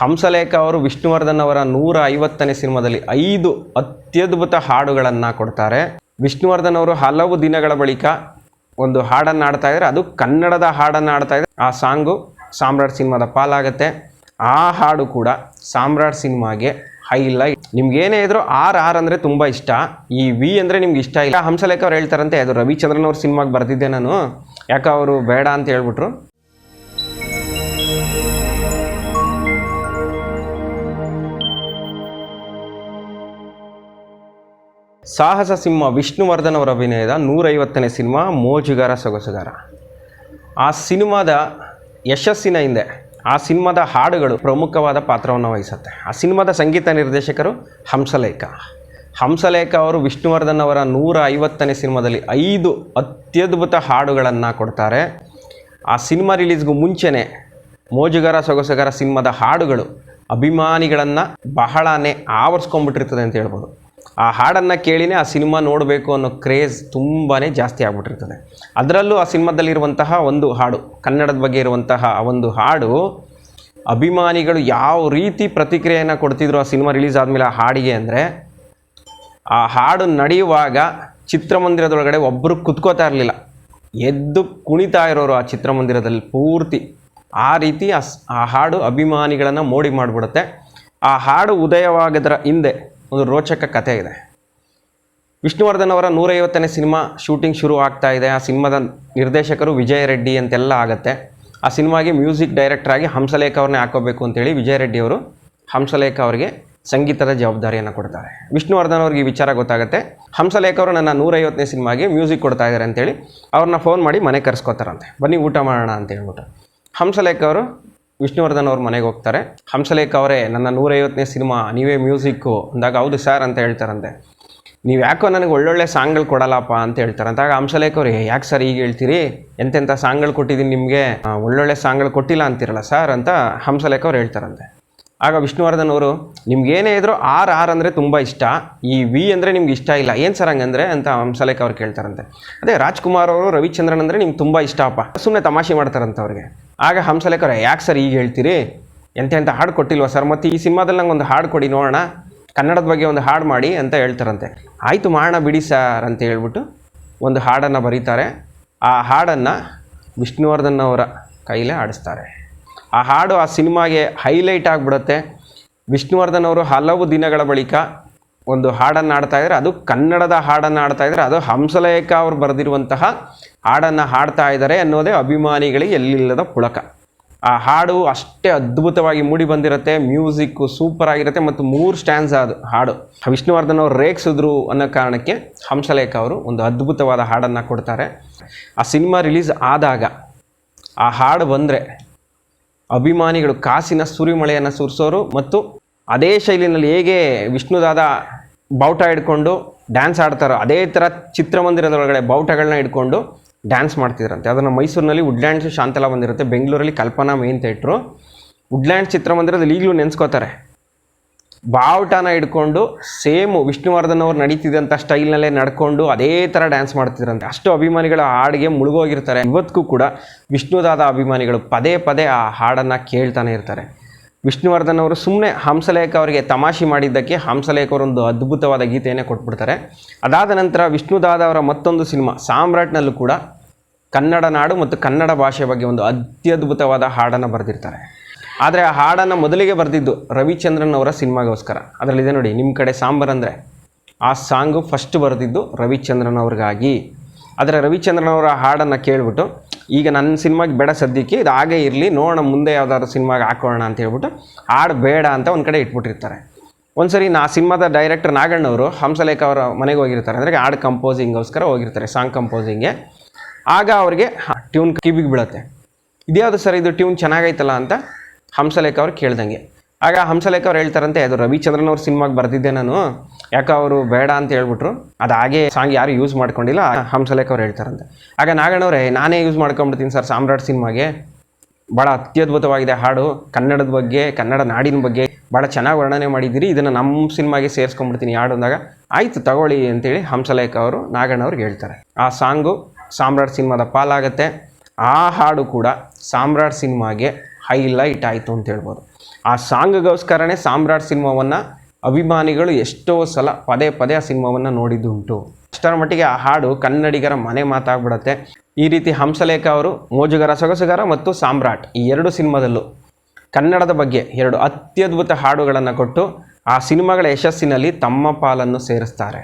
ಹಂಸಲೇಖ ಅವರು, ವಿಷ್ಣುವರ್ಧನ್ ಅವರ ನೂರ ಐವತ್ತನೇ ಸಿನಿಮಾದಲ್ಲಿ ಐದು ಅತ್ಯದ್ಭುತ ಹಾಡುಗಳನ್ನು ಕೊಡ್ತಾರೆ. ವಿಷ್ಣುವರ್ಧನ್ ಅವರು ಹಲವು ದಿನಗಳ ಬಳಿಕ ಒಂದು ಹಾಡನ್ನು ಆಡ್ತಾ ಇದ್ದಾರೆ. ಅದು ಕನ್ನಡದ ಹಾಡನ್ನು ಆಡ್ತಾ ಇದ್ದಾರೆ. ಆ ಸಾಂಗು ಸಾಮ್ರಾಟ್ ಸಿನಿಮಾದ ಪಾಲಾಗತ್ತೆ. ಆ ಹಾಡು ಕೂಡ ಸಾಮ್ರಾಟ್ ಸಿನಿಮಾಗೆ ಹೈಲೈಟ್. ನಿಮ್ಗೆ ಏನೇ ಇದ್ರು ಆರ್ ಆರ್ ಅಂದರೆ ತುಂಬ ಇಷ್ಟ. ಈ ವಿ ಅಂದರೆ ನಿಮ್ಗೆ ಇಷ್ಟ ಇಲ್ಲ. ಹಂಸಲೇಖ ಅವ್ರು ಹೇಳ್ತಾರಂತೆ, ಅದು ರವಿಚಂದ್ರನ್ ಅವ್ರ ಸಿನಿಮಾಗೆ ಬರ್ತಿದ್ದೆ ನಾನು. ಯಾಕೆ ಅವರು ಬೇಡ ಅಂತ ಹೇಳ್ಬಿಟ್ರು. ಸಾಹಸ ಸಿಂಹ ವಿಷ್ಣುವರ್ಧನ್ ಅವರ ಅಭಿನಯದ ನೂರೈವತ್ತನೇ ಸಿನಿಮಾ ಮೋಜುಗಾರ ಸೊಗಸುಗಾರ. ಆ ಸಿನಿಮಾದ ಯಶಸ್ಸಿನ ಹಿಂದೆ, ಆ ಸಿನಿಮಾದ ಹಾಡುಗಳು ಪ್ರಮುಖವಾದ ಪಾತ್ರವನ್ನು ವಹಿಸುತ್ತೆ. ಆ ಸಿನಿಮಾದ ಸಂಗೀತ ನಿರ್ದೇಶಕರು ಹಂಸಲೇಖ. ಹಂಸಲೇಖ ಅವರು ವಿಷ್ಣುವರ್ಧನ್ ಅವರ ನೂರ ಐವತ್ತನೇ ಸಿನಿಮಾದಲ್ಲಿ ಐದು ಅತ್ಯದ್ಭುತ ಹಾಡುಗಳನ್ನು ಕೊಡ್ತಾರೆ. ಆ ಸಿನಿಮಾ ರಿಲೀಸ್ಗೂ ಮುಂಚೆನೇ ಮೋಜುಗಾರ ಸೊಗಸುಗಾರ ಸಿನಿಮಾದ ಹಾಡುಗಳು ಅಭಿಮಾನಿಗಳನ್ನು ಬಹಳನೇ ಆವರಿಸ್ಕೊಂಡ್ಬಿಟ್ಟಿರ್ತದೆ ಅಂತ ಹೇಳ್ಬೋದು. ಆ ಹಾಡನ್ನು ಕೇಳಿನೇ ಆ ಸಿನಿಮಾ ನೋಡಬೇಕು ಅನ್ನೋ ಕ್ರೇಜ್ ತುಂಬಾ ಜಾಸ್ತಿ ಆಗ್ಬಿಟ್ಟಿರ್ತದೆ. ಅದರಲ್ಲೂ ಆ ಸಿನಿಮಾದಲ್ಲಿರುವಂತಹ ಒಂದು ಹಾಡು, ಕನ್ನಡದ ಬಗ್ಗೆ ಇರುವಂತಹ ಆ ಒಂದು ಹಾಡು, ಅಭಿಮಾನಿಗಳು ಯಾವ ರೀತಿ ಪ್ರತಿಕ್ರಿಯೆಯನ್ನು ಕೊಡ್ತಿದ್ರು ಆ ಸಿನಿಮಾ ರಿಲೀಸ್ ಆದಮೇಲೆ ಆ ಹಾಡಿಗೆ ಅಂದರೆ, ಆ ಹಾಡು ನಡೆಯುವಾಗ ಚಿತ್ರಮಂದಿರದೊಳಗಡೆ ಒಬ್ಬರು ಕುತ್ಕೋತಾ ಇರಲಿಲ್ಲ. ಎದ್ದು ಕುಣಿತಾ ಇರೋರು ಆ ಚಿತ್ರಮಂದಿರದಲ್ಲಿ ಪೂರ್ತಿ. ಆ ರೀತಿ ಆ ಹಾಡು ಅಭಿಮಾನಿಗಳನ್ನು ಮೋಡಿ ಮಾಡಿಬಿಡುತ್ತೆ. ಆ ಹಾಡು ಉದಯವಾಗದರ ಹಿಂದೆ ಒಂದು ರೋಚಕ ಕಥೆ ಇದೆ. ವಿಷ್ಣುವರ್ಧನ್ ಅವರ ನೂರೈವತ್ತನೇ ಸಿನಿಮಾ ಶೂಟಿಂಗ್ ಶುರು ಆಗ್ತಾ ಇದೆ. ಆ ಸಿನಿಮಾದ ನಿರ್ದೇಶಕರು ವಿಜಯ ರೆಡ್ಡಿ ಅಂತೆಲ್ಲ ಆಗುತ್ತೆ. ಆ ಸಿನಿಮಾಗೆ ಮ್ಯೂಸಿಕ್ ಡೈರೆಕ್ಟರ್ ಆಗಿ ಹಂಸಲೇಖ ಅವ್ರನ್ನೇ ಹಾಕೋಬೇಕು ಅಂತೇಳಿ ವಿಜಯ ರೆಡ್ಡಿ ಅವರು ಹಂಸಲೇಖ ಅವರಿಗೆ ಸಂಗೀತದ ಜವಾಬ್ದಾರಿಯನ್ನು ಕೊಡ್ತಾರೆ. ವಿಷ್ಣುವರ್ಧನ್ ಅವ್ರಿಗೆ ಈ ವಿಚಾರ ಗೊತ್ತಾಗುತ್ತೆ. ಹಂಸಲೇಖ ಅವರು ನನ್ನ ನೂರೈವತ್ತನೇ ಸಿನಿಮಾಗೆ ಮ್ಯೂಸಿಕ್ ಕೊಡ್ತಾ ಇದ್ದಾರೆ ಅಂತೇಳಿ ಅವ್ರನ್ನ ಫೋನ್ ಮಾಡಿ ಮನೆ ಕರೆಸ್ಕೋತಾರಂತೆ. ಬನ್ನಿ ಊಟ ಮಾಡೋಣ ಅಂತ ಹೇಳ್ಬಿಟ್ಟು. ಹಂಸಲೇಖ ಅವರು ವಿಷ್ಣುವರ್ಧನ್ ಅವ್ರ ಮನೆಗೆ ಹೋಗ್ತಾರೆ. ಹಂಸಲೇಖ ಅವರೇ, ನನ್ನ ನೂರೈವತ್ತನೇ ಸಿನಿಮಾ, ನೀವೇ ಮ್ಯೂಸಿಕ್ಕು ಅಂದಾಗ ಹೌದು ಸರ್ ಅಂತ ಹೇಳ್ತಾರಂತೆ. ನೀವು ಯಾಕೋ ನನಗೆ ಒಳ್ಳೊಳ್ಳೆ ಸಾಂಗ್ಗಳು ಕೊಡಲ್ಲಪ್ಪ ಅಂತ ಹೇಳ್ತಾರೆ. ಅಂತಾಗ ಹಂಸಲೇಖ ಅವ್ರಿಗೆ ಯಾಕೆ ಸರ್ ಈಗ ಹೇಳ್ತೀರಿ? ಎಂತೆಂಥ ಸಾಂಗ್ಗಳು ಕೊಟ್ಟಿದ್ದೀನಿ ನಿಮಗೆ? ಒಳ್ಳೊಳ್ಳೆ ಸಾಂಗ್ಗಳು ಕೊಟ್ಟಿಲ್ಲ ಅಂತಿರಲ್ಲ ಸರ್ ಅಂತ ಹಂಸಲೇಖ ಅವ್ರು ಹೇಳ್ತಾರಂತೆ. ಆಗ ವಿಷ್ಣುವರ್ಧನ್ ಅವರು ನಿಮ್ಗೇನೇ ಇದ್ರು ಆರ್ ಆರ್ ಅಂದರೆ ತುಂಬ ಇಷ್ಟ, ಈ ವಿ ಅಂದರೆ ನಿಮ್ಗೆ ಇಷ್ಟ ಇಲ್ಲ, ಏನು ಸರ್ ಹಂಗಂದ್ರೆ? ಅಂತ ಹಂಸಲೇಖ ಅವ್ರು ಕೇಳ್ತಾರಂತೆ. ಅದೇ ರಾಜ್ಕುಮಾರ್ ಅವರು ರವಿಚಂದ್ರನ್ ಅಂದರೆ ನಿಮ್ಗೆ ತುಂಬ ಇಷ್ಟಪ್ಪ ಸುಮ್ಮನೆ ತಮಾಷೆ ಮಾಡ್ತಾರಂತ ಅವ್ರಿಗೆ. ಆಗ ಹಂಸಲೇಖ ಯಾಕೆ ಸರ್ ಈಗ ಹೇಳ್ತೀರಿ? ಎಂತ ಅಂತ ಹಾಡು ಕೊಟ್ಟಿಲ್ವಾ ಸರ್? ಮತ್ತು ಈ ಸಿನಿಮಾದಲ್ಲಿ ನಂಗೆ ಒಂದು ಹಾಡು ಕೊಡಿ, ನೋಡೋಣ. ಕನ್ನಡದ ಬಗ್ಗೆ ಒಂದು ಹಾಡು ಮಾಡಿ ಅಂತ ಹೇಳ್ತಾರಂತೆ. ಆಯಿತು ಮಾಡೋಣ ಬಿಡಿ ಸರ್ ಅಂತ ಹೇಳ್ಬಿಟ್ಟು ಒಂದು ಹಾಡನ್ನು ಬರೀತಾರೆ. ಆ ಹಾಡನ್ನು ವಿಷ್ಣುವರ್ಧನ್ ಅವರ ಕೈಲೇ ಆಡಿಸ್ತಾರೆ ಆ ಹಾಡು ಆ ಸಿನಿಮಾಗೆ ಹೈಲೈಟ್ ಆಗಿಬಿಡುತ್ತೆ. ವಿಷ್ಣುವರ್ಧನ್ ಅವರು ಹಲವು ದಿನಗಳ ಬಳಿಕ ಒಂದು ಹಾಡನ್ನು ಆಡ್ತಾ ಇದ್ದಾರೆ. ಅದು ಕನ್ನಡದ ಹಾಡನ್ನು ಆಡ್ತಾ ಇದ್ದಾರೆ. ಅದು ಹಂಸಲೇಖ ಅವರು ಬರೆದಿರುವಂತಹ ಹಾಡನ್ನು ಹಾಡ್ತಾ ಇದ್ದಾರೆ ಅನ್ನೋದೇ ಅಭಿಮಾನಿಗಳಿಗೆ ಎಲ್ಲಿಲ್ಲದ ಪುಳಕ. ಆ ಹಾಡು ಅಷ್ಟೇ ಅದ್ಭುತವಾಗಿ ಮೂಡಿ ಬಂದಿರುತ್ತೆ. ಮ್ಯೂಸಿಕ್ಕು ಸೂಪರ್ ಆಗಿರುತ್ತೆ ಮತ್ತು ಮೂರು ಸ್ಟ್ಯಾನ್ಸ್ ಅದು ಹಾಡು. ವಿಷ್ಣುವರ್ಧನ್ ಅವರು ರೇಗಿಸಿದ್ರು ಅನ್ನೋ ಕಾರಣಕ್ಕೆ ಹಂಸಲೇಖ ಅವರು ಒಂದು ಅದ್ಭುತವಾದ ಹಾಡನ್ನು ಕೊಡ್ತಾರೆ. ಆ ಸಿನಿಮಾ ರಿಲೀಸ್ ಆದಾಗ ಆ ಹಾಡು ಬಂದರೆ ಅಭಿಮಾನಿಗಳು ಕಾಸಿನ ಸುರಿಮಳೆಯನ್ನು ಸುರಿಸೋರು ಮತ್ತು ಅದೇ ಶೈಲಿನಲ್ಲಿ ಹೇಗೆ ವಿಷ್ಣುದಾದ ಬಾವುಟ ಹಿಡ್ಕೊಂಡು ಡ್ಯಾನ್ಸ್ ಆಡ್ತಾರೋ ಅದೇ ಥರ ಚಿತ್ರಮಂದಿರದೊಳಗಡೆ ಬಾವುಟಗಳನ್ನ ಹಿಡ್ಕೊಂಡು ಡ್ಯಾನ್ಸ್ ಮಾಡ್ತಿದ್ರಂತೆ. ಅದನ್ನು ಮೈಸೂರಿನಲ್ಲಿ ವುಡ್ಲ್ಯಾಂಡ್ಸ್ ಶಾಂತಲಾ ಬಂದಿರುತ್ತೆ ಬೆಂಗಳೂರಲ್ಲಿ ಕಲ್ಪನಾ ಮೇನ್ ಥಿಯೇಟ್ರು ವುಡ್ಲ್ಯಾಂಡ್ ಚಿತ್ರಮಂದಿರದಲ್ಲಿ ಈಗಲೂ ನೆನೆಸ್ಕೋತಾರೆ. ಬಾವುಟನ ಹಿಡ್ಕೊಂಡು ಸೇಮ್ ವಿಷ್ಣುವರ್ಧನ್ ಅವ್ರು ನಡೀತಿದ್ದಂಥ ಸ್ಟೈಲ್ನಲ್ಲೇ ನಡ್ಕೊಂಡು ಅದೇ ಥರ ಡ್ಯಾನ್ಸ್ ಮಾಡ್ತಿದ್ರಂತೆ. ಅಷ್ಟು ಅಭಿಮಾನಿಗಳ ಹಾಡಿಗೆ ಮುಳುಗೋಗಿರ್ತಾರೆ. ಇವತ್ತಿಗೂ ಕೂಡ ವಿಷ್ಣುದಾದ ಅಭಿಮಾನಿಗಳು ಪದೇ ಪದೇ ಆ ಹಾಡನ್ನು ಕೇಳ್ತಾನೆ ಇರ್ತಾರೆ. ವಿಷ್ಣುವರ್ಧನ್ ಅವರು ಸುಮ್ಮನೆ ಹಂಸಲೇಖ ಅವರಿಗೆ ತಮಾಷೆ ಮಾಡಿದ್ದಕ್ಕೆ ಹಂಸಲೇಖ ಅವರೊಂದು ಅದ್ಭುತವಾದ ಗೀತೆಯನ್ನೇ ಕೊಟ್ಬಿಡ್ತಾರೆ. ಅದಾದ ನಂತರ ವಿಷ್ಣುದಾದ ಅವರ ಮತ್ತೊಂದು ಸಿನಿಮಾ ಸಾಮ್ರಾಟ್ನಲ್ಲೂ ಕೂಡ ಕನ್ನಡ ನಾಡು ಮತ್ತು ಕನ್ನಡ ಭಾಷೆ ಬಗ್ಗೆ ಒಂದು ಅತ್ಯದ್ಭುತವಾದ ಹಾಡನ್ನು ಬರೆದಿರ್ತಾರೆ. ಆದರೆ ಆ ಹಾಡನ್ನು ಮೊದಲಿಗೆ ಬರೆದಿದ್ದು ರವಿಚಂದ್ರನ್ ಅವರ ಸಿನಿಮಾಗೋಸ್ಕರ. ಅದರಲ್ಲಿದೆ ನೋಡಿ ನಿಮ್ಮ ಕಡೆ ಸಾಂಬಾರ್ ಅಂದರೆ. ಆ ಸಾಂಗು ಫಸ್ಟ್ ಬರೆದಿದ್ದು ರವಿಚಂದ್ರನ್ ಅವ್ರಿಗಾಗಿ. ಆದರೆ ರವಿಚಂದ್ರನ್ ಅವರ ಹಾಡನ್ನು ಕೇಳಿಬಿಟ್ಟು, ಈಗ ನನ್ನ ಸಿನಿಮಾಗೆ ಬೇಡ ಸದ್ಯಕ್ಕೆ, ಇದು ಹಾಗೇ ಇರಲಿ, ನೋಡೋಣ, ಮುಂದೆ ಯಾವುದಾದ್ರು ಸಿನಿಮಾಗೆ ಹಾಕೋಣ ಅಂತ ಹೇಳ್ಬಿಟ್ಟು ಹಾಡು ಬೇಡ ಅಂತ ಒಂದು ಕಡೆ ಇಟ್ಬಿಟ್ಟಿರ್ತಾರೆ. ಒಂದು ಸರಿ ನಾ ಸಿನಿಮಾದ ಡೈರೆಕ್ಟರ್ ನಾಗಣ್ಣವರು ಹಂಸಲೇಖ ಅವರ ಮನೆಗೆ ಹೋಗಿರ್ತಾರೆ. ಅಂದರೆ ಹಾಡು ಕಂಪೋಸಿಂಗ್ಗೋಸ್ಕರ ಹೋಗಿರ್ತಾರೆ ಸಾಂಗ್ ಕಂಪೋಸಿಂಗ್ಗೆ ಆಗ ಅವರಿಗೆ ಟ್ಯೂನ್ ಕಿವಿಗೆ ಬೀಳುತ್ತೆ. ಇದ್ಯಾವುದು ಸರ್ ಇದು ಟ್ಯೂನ್ ಚೆನ್ನಾಗೈತಲ್ಲ ಅಂತ? ಹಂಸಲೇಖ ಅವ್ರು ಕೇಳ್ದಂಗೆ. ಆಗ ಹಂಸಲೇಖ ಅವ್ರು ಹೇಳ್ತಾರಂತೆ, ಅದು ರವಿಚಂದ್ರನ್ ಅವ್ರ ಸಿನಿಮಾಗೆ ಬರೆದಿದ್ದೆ ನಾನು. ಯಾಕೆ ಅವರು ಬೇಡ ಅಂತ ಹೇಳ್ಬಿಟ್ರು. ಅದು ಹಾಗೆ ಸಾಂಗ್ ಯಾರು ಯೂಸ್ ಮಾಡ್ಕೊಂಡಿಲ್ಲ ಹಂಸಲೇಖ ಅವ್ರು ಹೇಳ್ತಾರಂತೆ. ಆಗ ನಾಗಣ್ಣವ್ರೆ ನಾನೇ ಯೂಸ್ ಮಾಡ್ಕೊಂಡ್ಬಿಡ್ತೀನಿ ಸರ್ ಸಾಮ್ರಾಟ್ ಸಿನಿಮಾಗೆ. ಭಾಳ ಅತ್ಯದ್ಭುತವಾಗಿದೆ ಹಾಡು. ಕನ್ನಡದ ಬಗ್ಗೆ, ಕನ್ನಡ ನಾಡಿನ ಬಗ್ಗೆ ಭಾಳ ಚೆನ್ನಾಗಿ ವರ್ಣನೆ ಮಾಡಿದ್ದೀರಿ. ಇದನ್ನು ನಮ್ಮ ಸಿನಿಮಾಗೆ ಸೇರಿಸ್ಕೊಂಡ್ಬಿಡ್ತೀನಿ ಹಾಡು ಅಂದಾಗ ಆಯಿತು, ತಗೊಳ್ಳಿ ಅಂತೇಳಿ ಹಂಸಲೇಖ ಅವರು ನಾಗಣ್ಣವ್ರಿಗೆ ಹೇಳ್ತಾರೆ. ಆ ಸಾಂಗು ಸಾಮ್ರಾಟ್ ಸಿನಿಮಾದ ಪಾಲಾಗತ್ತೆ. ಆ ಹಾಡು ಕೂಡ ಸಾಮ್ರಾಟ್ ಸಿನಿಮಾಗೆ ಹೈಲೈಟ್ ಆಯಿತು ಅಂತ ಹೇಳ್ಬೋದು. ಆ ಸಾಂಗ್ಗೋಸ್ಕರನೇ ಸಾಮ್ರಾಟ್ ಸಿನಿಮಾವನ್ನು ಅಭಿಮಾನಿಗಳು ಎಷ್ಟೋ ಸಲ ಪದೇ ಪದೇ ಆ ಸಿನಿಮಾವನ್ನು ನೋಡಿದ್ದುಂಟು ಅಷ್ಟರ ಮಟ್ಟಿಗೆ ಆ ಹಾಡು ಕನ್ನಡಿಗರ ಮನೆ ಮಾತಾಗ್ಬಿಡತ್ತೆ. ಈ ರೀತಿ ಹಂಸಲೇಖ ಅವರು, ಮೋಜುಗರ ಸೊಗಸುಗಾರ ಮತ್ತು ಸಾಮ್ರಾಟ್ ಈ ಎರಡು ಸಿನಿಮಾದಲ್ಲೂ ಕನ್ನಡದ ಬಗ್ಗೆ ಎರಡು ಅತ್ಯದ್ಭುತ ಹಾಡುಗಳನ್ನು ಕೊಟ್ಟು ಆ ಸಿನಿಮಾಗಳ ಯಶಸ್ಸಿನಲ್ಲಿ ತಮ್ಮ ಪಾಲನ್ನು ಸೇರಿಸ್ತಾರೆ.